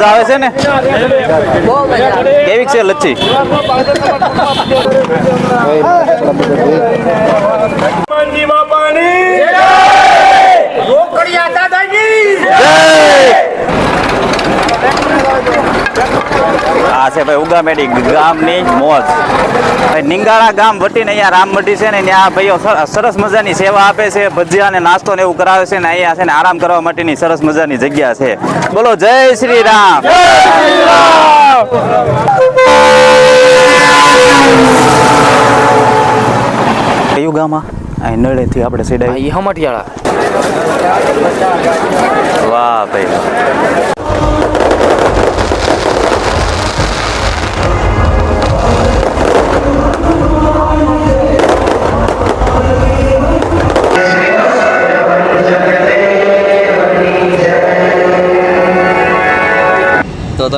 મજા આવે છે ને? કેવી છે લચ્છી? આ છે ભાઈ ઉગામેડી ગામની મોજ. ભાઈ નિંગાળા ગામ વટીને અહીંયા રામમઢી છે ને ત્યાં ભાઈઓ સરસ મજાની સેવા આપે છે ભજીયા ને નાસ્તો ને એવું કરાવે છે ને અહીંયા છે ને આરામ કરવા માટેની સરસ મજાની જગ્યા છે. બોલો જય શ્રી રામ. કયું ગામ અહીં નળેથી આપણે સીડા હમટિયાળા વાહ ભાઈ.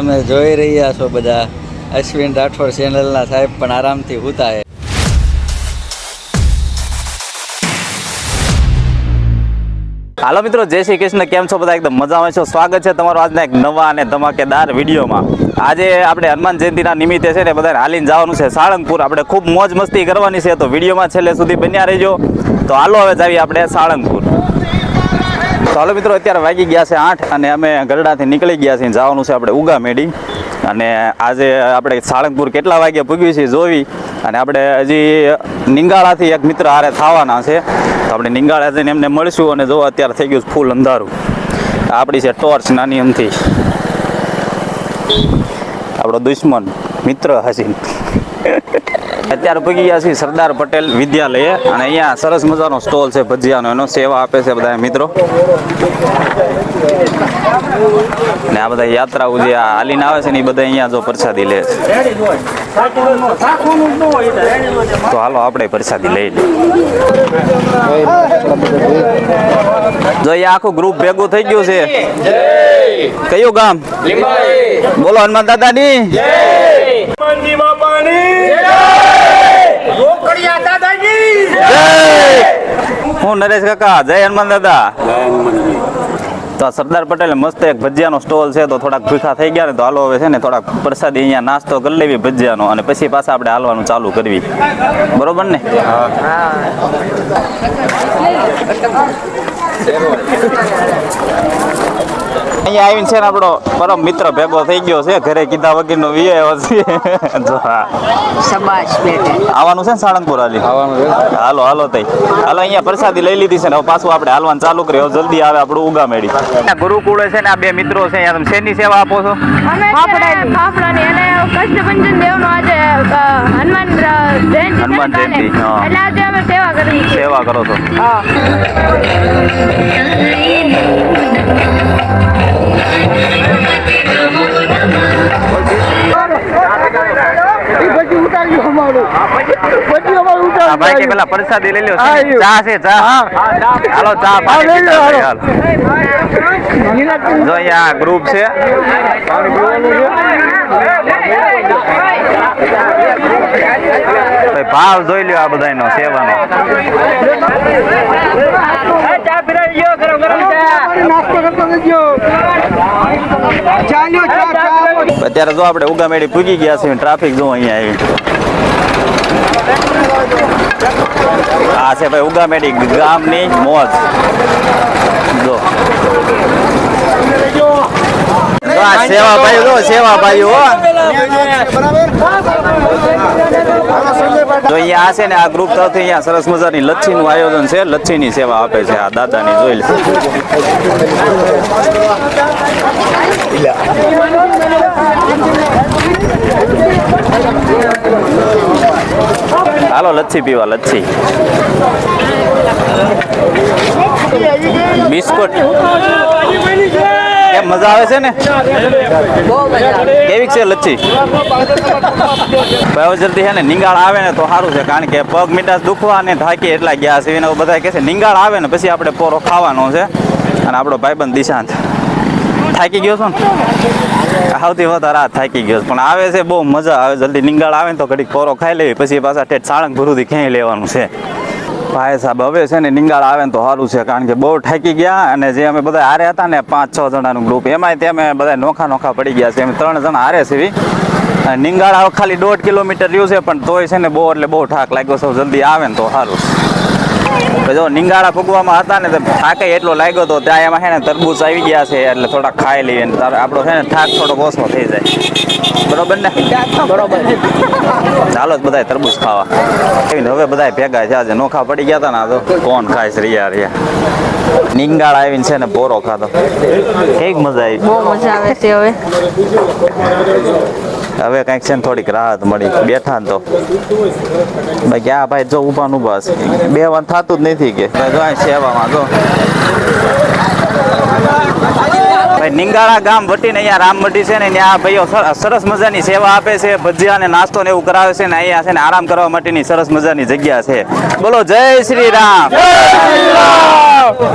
તમે જોઈ રહ્યા છો બધા અશ્વિન રાઠોડ ચેનલના સાહેબ, પણ આરામથી હુતા હાલો મિત્રો, જય શ્રી કૃષ્ણ. કેમ છો બધા? એકદમ મજામાં છો? સ્વાગત છે તમારો આજના એક નવા અને ધમાકેદાર વિડીયોમાં. આજે આપણે હનુમાન જયંતિના નિમિત્તે છે ને બધાને હાલીને જવાનું છે સાળંગપુર. આપણે ખૂબ મોજ મસ્તી કરવાની છે, તો વિડીયોમાં છેલ્લે સુધી બન્યા રહેજો. તો હાલો, હવે જાવી આપણે સાળંગપુર. તો હાલો મિત્રો, અત્યારે વાગી ગયા છે આઠ અને અમે ગરડાથી નીકળી ગયા છીએ. જવાનું છે આપણે ઉગા મેડી અને આજે આપણે સાળંગપુર કેટલા વાગ્યા પૂગ્યું છે જોવી. અને આપણે હજી નિંગાળાથી એક મિત્ર હારે થવાના છે. તો આપણે નિંગાળા જઈને એમને મળીશું અને જો અત્યારે થઈ ગયું ફૂલ અંધારું. આપણી છે ટોર્ચ નાની અંથી આપણો દુશ્મન મિત્ર હસીન. અત્યારે પૂગી ગયા છીએ સરદાર પટેલ વિદ્યાલયે અને અહીંયા સરસ મજાનો સ્ટોલ છે ભજીયાનો એનો સેવા આપે છે બધા મિત્રો. ને આ બધા યાત્રાઓ જે આ હાલીને આવે છે ને એ બધા અહીંયા જો પ્રસાદી લે છે. તો હાલો આપણે પ્રસાદી લઈ લઈએ. જો અહીંયા આખું ગ્રુપ ભેગું થઈ ગયું છે. કયું ગામ? બોલો હનુમાન દાદાની. પાણી રોકડિયા દાદાજી હું નરેશ કાકા જય હનુમાન દાદા. તો સરદાર પટેલે મસ્ત એક ભજીયાનો સ્ટોલ છે તો થોડાક ભૂખા થઈ ગયા ને તો હાલો હવે છે ને થોડાક પ્રસાદી અહીંયા નાસ્તો કરી લેવી ભજીયાનો અને પછી પાછા આપણે હાલવાનું ચાલુ કરવી. બરોબર ને? અહીંયા આવીને છે ને આપણો પરમ મિત્ર ભેગો થઈ ગયો છે. ઘરે કીધા વગરનો વિયો છે. જો હા. સબાશ બેટે આવવાનું છે ને સાળંગપુર હાલી? હાલો હાલો તઈ. હાલો અહીંયા પ્રસાદી લઈ લીધી છે ને હવે પાછું આપણે હાલવાનું ચાલુ કર્યો જલ્દી આવે આપણું ઉગામેડી. ગુરુકુળે છે ને આ બે મિત્રો છે અહીંયા તમે શેની સેવા આપો છો? ફાફડાની. અને કષ્ટભંજન દેવનો આજે હનુમાન જયંતિ હનુમાન જયંતિ, એટલે આજે અમે સેવા કરી. સેવા કરો છો. આ ભાઈ કે પેલા પ્રસાદી લઈ લ્યો ચા છે ચા. હાલો ચા પાણી જો અહીંયા ગ્રુપ છે. ભાવ જોઈ લ્યો આ બધાનો સેવાનો. અત્યારે જો આપણે ઉગામેડી પૂગી ગયા છીએ, ટ્રાફિક જો અહીંયા આવી. આ છે ભાઈ ઉગામેડી ગામની મોજ. જો. સેવા ભાઈ જો સેવા ભાઈ હો. જો અહીંયા આ છે ને આ ગ્રુપ તરફથી અહીંયા સરસ મજાની લચ્છીનું આયોજન છે. લચ્છીની સેવા આપે છે આ દાદાની, જોઈ હાલો, લચ્છી પીવા, લચ્છી. બિસ્કુટ. કેમ મજા આવે છે ને? કેવી છે લચ્છી? ભાઈ જલ્દી છે ને, નિંગાળ આવે ને તો સારું છે, કારણ કે પગ મીઠાશ દુખવા અને થાકી એટલા ગયા છે, એને બધા કહે છે, નિંગાળ આવે ને, પછી આપણે પોરો ખાવાનો છે. અને આપણો ભાઈબંધ દિશાંત થાકી ગયો છો ને? સૌથી વધારે આ થાકી ગયો પણ આવે છે, બહુ મજા આવે, જલ્દી નિંગાળ આવે ને તો ઘડીક પોરો ખાઈ લેવી, પછી પાછા ઠેઠ સાળંગ ભરૂથી ખેંચી લેવાનું છે. ભાઈ સાહેબ, હવે છે ને નિંગાળ આવે ને તો સારું છે, કારણ કે બહુ થાકી ગયા અને જે અમે બધા હારે હતા ને પાંચ છ જણાનું ગ્રુપ એમાંય તે અમે બધા નોખા નોખા પડી ગયા છે એમ ત્રણ જણા હારે છે નિંગાળ ખાલી દોઢ કિલોમીટર રહ્યું છે, પણ તોય છે ને બહુ એટલે બહુ ઠાક લાગ્યો છે. જલ્દી આવે ને તો સારું જો નિંગાળા ફૂગવામાં હતા ને તો થાકે એટલો લાગ્યો તો ત્યાં એમાં છે ને તરબૂચ આવી ગયા છે એટલે થોડા ખાઈ લઈએ ને તારે આપણો છે ને થાક થોડોક ઓછો થઈ જાય. બરોબર ને? બરોબર. ચાલો જ બધા તરબૂચ ખાવા. હવે બધા ભેગા છે. નોખા પડી ગયા હતા ને તો કોણ ખાય છે રિયા રિયા નિંગાળ આવીને છે ને બોરો ખાતો કેક મજા આવી. બહુ મજા આવે છે હવે. હવે કંઈક છે ને થોડીક રાહત મળી. બેઠા ને તો. બાકી ભાઈ જો ઊભા ને ઊભા બે વાર થતું જ નથી કે. સેવામાં જો. ભાઈ નિંગાળા ગામ વટીને અહીંયા રામમઢી છે ને ત્યાં ભાઈઓ સરસ મજાની સેવા આપે છે. ભજીયા અને નાસ્તો ને એવું કરાવે છે ને અહીંયા છે ને આરામ કરવા માટેની સરસ મજાની જગ્યા છે. બોલો જય શ્રી રામ!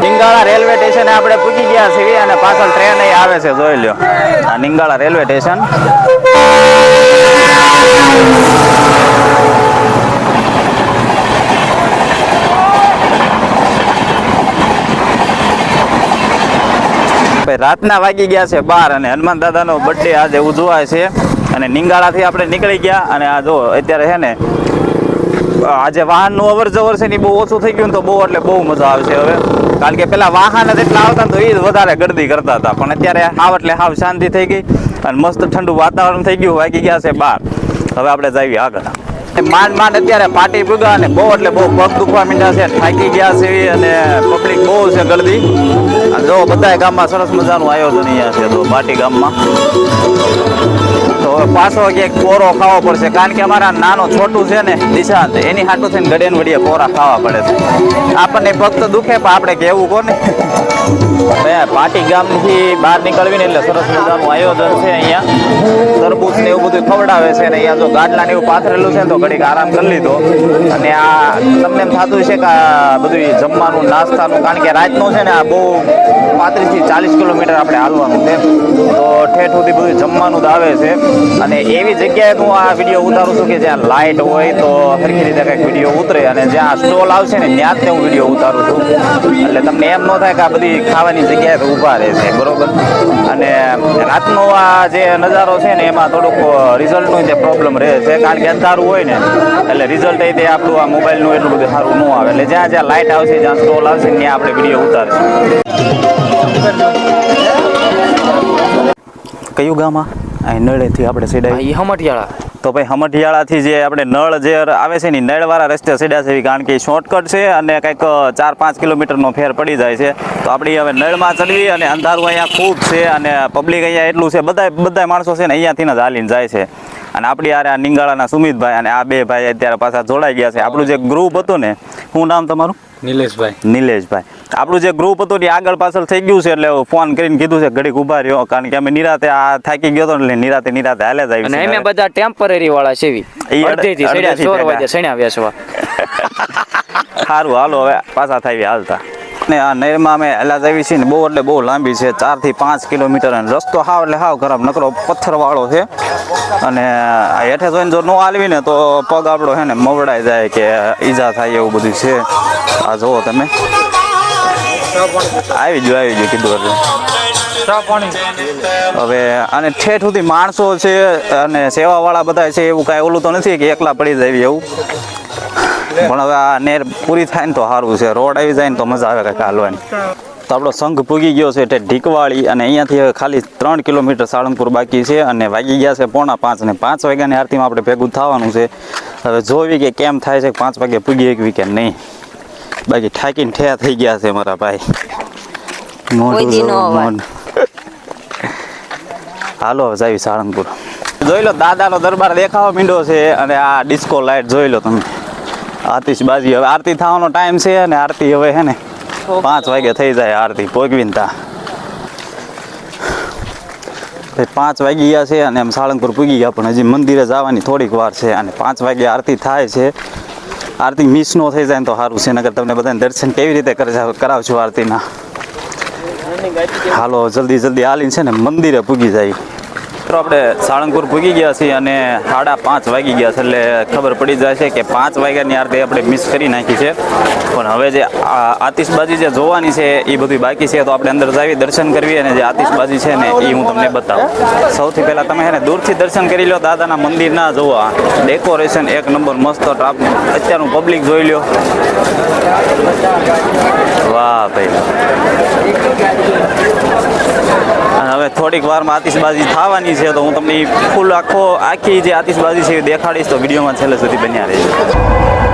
નિંગાળા રેલવે સ્ટેશને આપણે પૂકી ગયા છીએ અને પાછળ ટ્રેન આવે છે, જોઈ લ્યો. આ નિંગાળા રેલવે સ્ટેશન. રાતના વાગી ગયા છે બાર અને હનુમાન દાદાનો બર્થડે આજે ઉજવાય છે. અને નિંગાળાથી આપણે નીકળી ગયા અને આ જો, અત્યારે છે ને આજે વાહનનું અવર જવર છે ને બહુ ઓછું થઈ ગયું તો બહુ એટલે બહુ મજા આવશે હવે. કારણ કે પેલા વાહન જ એટલા આવતા તો એ જ વધારે ગરદી કરતા હતા. પણ અત્યારે હાવ એટલે હાવ શાંતિ થઈ ગઈ અને મસ્ત ઠંડુ વાતાવરણ થઈ ગયું, વાગી ગયા છે બાર. હવે આપણે જઈએ આગળ. માંડ માંડ અત્યારે પાટી પૂગા અને બહુ એટલે બહુ પગ દુખવા મીંડા છે, થાકી ગયા છે અને પબ્લિક બહુ છે ગરદી. જો બધા ગામમાં સરસ મજાનું આયોજન અહીંયા છે તો પાટી ગામમાં. તો પાછો ક્યાંક કોરો ખાવો પડશે, કારણ કે અમારા નાનો છોટું છે ને, નિશાંત. એની હાટું થઈને ગડેન વડીએ કોરા ખાવા પડે છે. આપણને ફક્ત દુખે, પણ આપણે કહેવું કોને? પાટી ગામથી બહાર નીકળવીને એટલે સરસ મજાનું આયોજન છે અહીંયા. તરબૂચ ને એવું બધું ખવડાવે છે ને અહીંયા જો ગાડલા ને એવું પાથરેલું છે તો ઘડીક આરામ કરી લીધો. અને આ તમને એમ થતું છે કે બધું જમવાનું, નાસ્તાનું, કારણ કે રાતનું છે ને આ બહુ પાંત્રીસથી ચાલીસ કિલોમીટર આપણે હાલવાનું છે. તો ઠેઠ સુધી બધું જમવાનું જ આવે છે. અને એવી જગ્યાએ હું આ વીડિયો ઉતારું છું કે જ્યાં લાઇટ હોય તો સરખી રીતે કંઈક વીડિયો ઉતરે અને જ્યાં સ્ટોલ આવશે ને ત્યાં જ હું વીડિયો ઉતારું છું. એટલે તમને એમ ન થાય કે આ બધી ખાવાની જગ્યાએ ઊભા રહે છે, બરોબર? અને રાતનો આ જે નજારો છે ને એમાં થોડુંક રિઝલ્ટનું જે પ્રોબ્લેમ રહે છે. કારણ કે અંધારું હોય ને, એટલે રિઝલ્ટ એ તે આપણું આ મોબાઈલનું એટલું બધું સારું ન આવે. એટલે જ્યાં જ્યાં લાઇટ આવશે, જ્યાં સ્ટોલ આવશે, ત્યાં આપણે વીડિયો ઉતારીશું. કયું ગામ આ? અહીં નળેથી આપણે સીડાઈ. હમટિયાળા તો ભાઈ હમઠિયાળાથી જે આપણે નળ જે આવે છે ને નળવાળા રસ્તે સીડા છે કારણ કે શોર્ટકટ છે અને કંઈક ચાર પાંચ કિલોમીટરનો ફેર પડી જાય છે. તો આપણી હવે નળમાં ચડવી અને અંધારું અહીંયા ખૂબ છે અને પબ્લિક અહીંયા એટલું છે બધા બધા માણસો છે ને અહીંયાથી જ હાલીને જાય છે. અને આપણી યારે આ નિંગાળાના સુમિતભાઈ અને આ બે ભાઈ અત્યારે પાછા જોડાઈ ગયા છે. આપણું જે ગ્રુપ હતું ને શું નામ તમારું? નિલેશભાઈ. નિલેશભાઈ. આપણું જે ગ્રુપ હતું ને એ આગળ પાછળ થઈ ગયું છે એટલે ફોન કરીને કીધું છે ઘડીક ઊભા રહ્યો. કારણ કે અમે નિરાતે આ થાકી ગયો હતો એટલે નિરાતે નિરાતે હાલે જ આવી અને છે. બધા ટેમ્પરરી વાળા છે એવી. અડધેથી સડ્યા ચોર વાગે સણ્યા વેસવા સારું હાલો હવે પાછા થાય હાલતા. ને આ નહેરમાં અમે હેલા આવી છીએ ને બહુ એટલે બહુ લાંબી છે ચારથી પાંચ કિલોમીટર અને રસ્તો હાવ એટલે હાવ ખરાબ. નકરો પથ્થરવાળો છે. અને હેઠે જોઈને જો ન હાલવી ને તો પગ આપણો છે ને મવડાઈ જાય કે ઈજા થાય એવું બધું છે. આ જુઓ તમે. આવી ગયું આવી ગયું કીધું એટલે. હવે અને ઠેઠ સુધી માણસો છે અને સેવાવાળા બધા છે એવું કાંઈ ઓલું તો નથી કે એકલા પડી જાય એવું. પણ હવે આ નેર પૂરી થાય ને તો સારું છે. રોડ આવી જાય ને તો મજા આવે કંઈક હાલવાની. તો આપણો સંઘ પૂગી ગયો છે એટલે ઢીકવાળી અને અહીંયાથી હવે ખાલી ત્રણ કિલોમીટર સાળંગપુર બાકી છે અને વાગી ગયા છે પોણા પાંચ ને પાંચ વાગ્યાની આરતીમાં આપણે ભેગું થવાનું છે. હવે જોવી કે કેમ થાય છે પાંચ વાગે પૂગી એકવી કે નહીં. બાકી ઠાકીને ઠેયા થઈ ગયા છે મારા ભાઈ. હાલો હવે જાવી સાળંગપુર. જોઈ લો દાદાનો દરબાર દેખાવા મીંડો છે અને આ ડિસ્કો લાઇટ જોઈ લો તમે. આતિશબાજી હવે આરતી થવાનો ટાઈમ છે અને આરતી હવે હે ને પાંચ વાગે થઈ જાય આરતી પોગવીને પાંચ વાગી ગયા છે અને એમ સાળંગપુર પૂગી ગયા, પણ હજી મંદિરે જવાની થોડીક વાર છે અને પાંચ વાગે આરતી થાય છે. આરતી મિસ નો થઈ જાય તો સારું છે નગર તમને બધાને દર્શન કેવી રીતે કરાવજો આરતીના. હાલો, જલ્દી જલ્દી હાલીને છે ને મંદિરે પૂગી જાય. મિત્રો, આપણે સાળંગપુર પૂગી ગયા છીએ અને સાડા પાંચ વાગી ગયા છે, એટલે ખબર પડી જાય છે કે પાંચ વાગ્યાની આરતી આપણે મિસ કરી નાખી છે. પણ હવે જે આતિશબાજી જે જોવાની છે, એ બધી બાકી છે, તો આપણે અંદર જાવી દર્શન કરવી અને જે આતિશબાજી છે ને, એ હું તમને બતાવું. સૌથી પહેલાં તમે એને દૂરથી દર્શન કરી લો દાદાના મંદિરના જોવા ડેકોરેશન એક નંબર મસ્ત ટ્રાફિક અત્યારનું પબ્લિક જોઈ લ્યો. વાહ ભાઈ. હવે થોડીક વારમાં આતિશબાજી થવાની છે, તો હું તમને ફૂલ આખો, આખી જે આતિશબાજી છે એ દેખાડીશ, તો વિડીયોમાં છેલ્લે સુધી બન્યા રહેજો.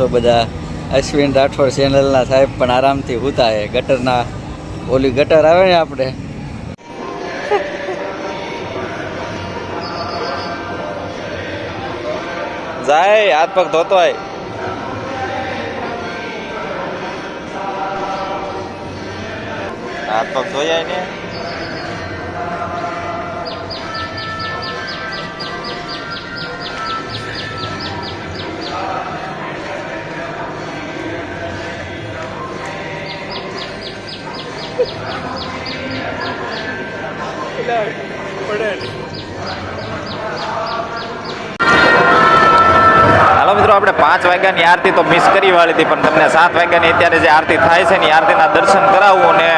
છો બધા? અશ્વિન રાઠોડ ચેનલના સાહેબ પણ આરામથી હુતા હે. ગટરના ઓલી ગટર આવે ને આપણે? જાય, હાથ પગ ધોતો હોય. હાથ પગ ધોયાય ને. હાલો મિત્રો, આપણે પાંચ વાગ્યાની આરતી તો મિસ કરી વાળી હતી, પણ તમને સાત વાગ્યાની અત્યારે જે આરતી થાય છે ને આરતીના દર્શન કરાવવું અને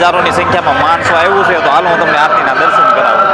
હજારોની સંખ્યામાં માણસો આવ્યું છે, તો હાલો હું તમને આરતીના દર્શન કરાવું.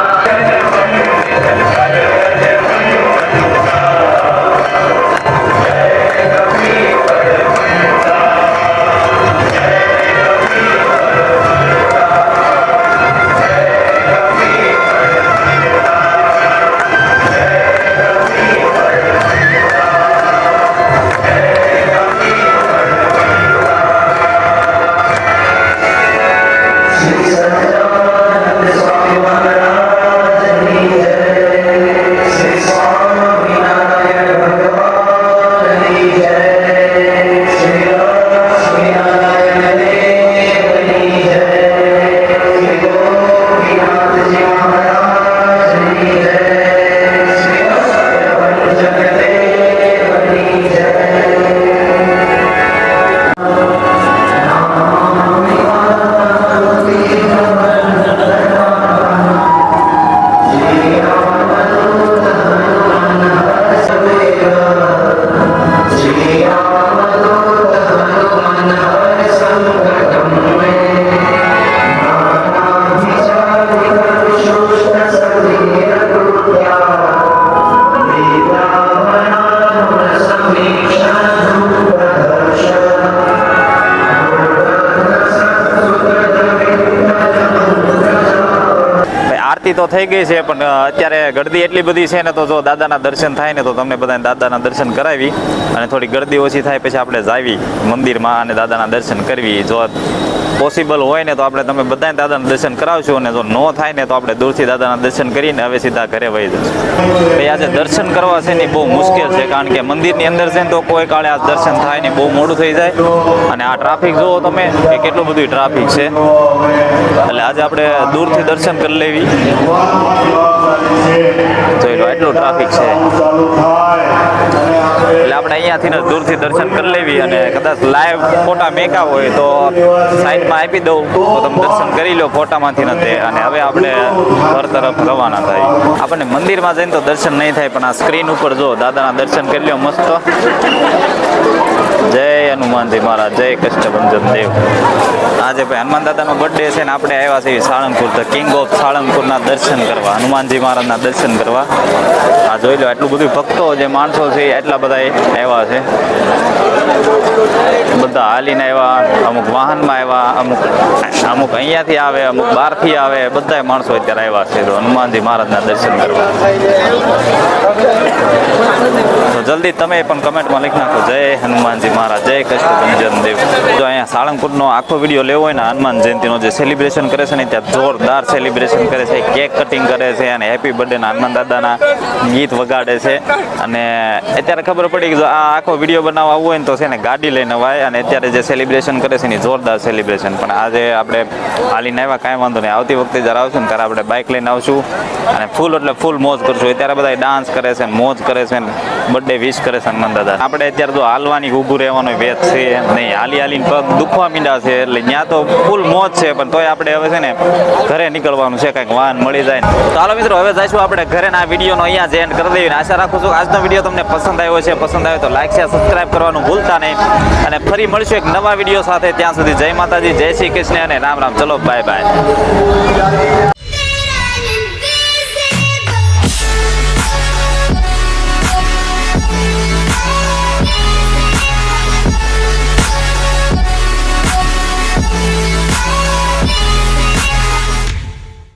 આરતી તો થઈ ગઈ છે, પણ અત્યારે ગરદી એટલી બધી છે ને તો જો દાદાના દર્શન થાય ને તો તમને બધાને દાદાના દર્શન કરાવી અને થોડી ગરદી ઓછી થાય પછી આપણે જાવી મંદિરમાં અને દાદાના દર્શન કરવી. જો પોસિબલ હોય ને તો આપણે તમે બધાને દાદાના દર્શન કરાવશું અને જો ન થાય ને તો આપણે દૂરથી દાદાના દર્શન કરીને હવે સીધા ઘરે વહી જશું. આજે દર્શન કરવા છે ને બહુ મુશ્કેલ છે, કારણ કે મંદિરની અંદર છે ને તો કોઈ કાળે આ દર્શન થાય ને બહુ મોડું થઈ જાય. અને આ ટ્રાફિક જુઓ તમે કે કેટલું બધું ટ્રાફિક છે. એટલે આજે આપણે દૂરથી દર્શન કરી લેવી. જોઈ લો એટલું ટ્રાફિક છે. એટલે આપણે અહીંયાથી દૂરથી દર્શન કરી લેવી અને કદાચ લાઈવ ફોટા મેકા હોય તો સાઈડમાં આપી દઉં. તો તમે દર્શન કરી લો ફોટામાંથી ને તે. અને હવે આપણે ઘર તરફ રવાના થાય. આપણને મંદિરમાં જઈને તો દર્શન નહીં થાય, પણ આ સ્ક્રીન ઉપર જો દાદાના દર્શન કરી લ્યો મસ્ત. જય હનુમાનજી મહારાજ, જય કષ્ટભંજન દેવ. આજે ભાઈ હનુમાન દાદાનો બર્થડે છે ને આપણે આવ્યા છીએ સાળંગપુર, તો કિંગ ઓફ સાળંગપુરના દર્શન કરવા. હનુમાનજી મહારાજના દર્શન કરવા. આ જોઈ લો એટલું બધું ભક્તો જે માણસો છે, એટલા બધા આવ્યા છે. બધા હાલીને આવ્યા, અમુક વાહનમાં આવ્યા, અમુક અમુક અહીંયાથી આવે, અમુક બહારથી આવે બધા માણસો અત્યારે આવ્યા છે. તો હનુમાનજી મહારાજના દર્શન કરવા. તો જલ્દી તમે પણ કમેન્ટમાં લખી નાખો. જય હનુમાનજી મહારાજ, જય કષ્ટભંજન દેવ. જો અહીંયા સાળંગપુરનો આખો વીડિયો લેવો હોય ને હનુમાન જયંતિનો જે સેલિબ્રેશન કરે છે ને, ત્યાં જોરદાર સેલિબ્રેશન કરે છે. કેક કટિંગ કરે છે અને હેપી બર્થડેના હનુમાન દાદાના ગીત વગાડે છે. અને અત્યારે ખબર પડી કે જો આ આખો વીડિયો બનાવવા આવવો હોય ને તો છે ને ગાડી લઈને વાય અને અત્યારે જે સેલિબ્રેશન કરે છે ને, એ જોરદાર સેલિબ્રેશન પણ આજે આપણે હાલીને આવ્યા, કાંઈ વાંધો નહીં. આવતી વખતે જ્યારે આવશું ને, ત્યારે આપણે બાઇક લઈને આવશું. અને ફૂલ એટલે ફૂલ મોજ કરશું. અત્યારે બધા ડાન્સ કરે છે મોજ કરે છે બર્થડે વિશ કરે છે હનુમાન દાદા. આપણે અત્યારે તો હાલવાની ઊભું રહેવાનો વેત છે નહીં, હાલી હાલીને પગ દુખવા મીંડા છે, એટલે ત્યાં તો ફૂલ મોજ છે, પણ તોય આપણે હવે છે ને ઘરે નીકળવાનું છે, કંઈક વાહન મળી જાય તો હાલો મિત્રો, હવે જઈશું આપણે ઘરે ના વિડીયોનો અહીંયા જ એન્ડ કરી દઈએ. આશા રાખું છું આજનો વીડિયો તમને પસંદ આવ્યો છે પસંદ આવ્યો તો લાઈક શેર સબસ્ક્રાઈબ કરવાનું ભૂલતા નહીં. અને ફરી મળશું એક નવા વીડિયો સાથે. ત્યાં સુધી જય માતાજી, જય શ્રી કૃષ્ણ અને રામ રામ. ચલો બાય બાય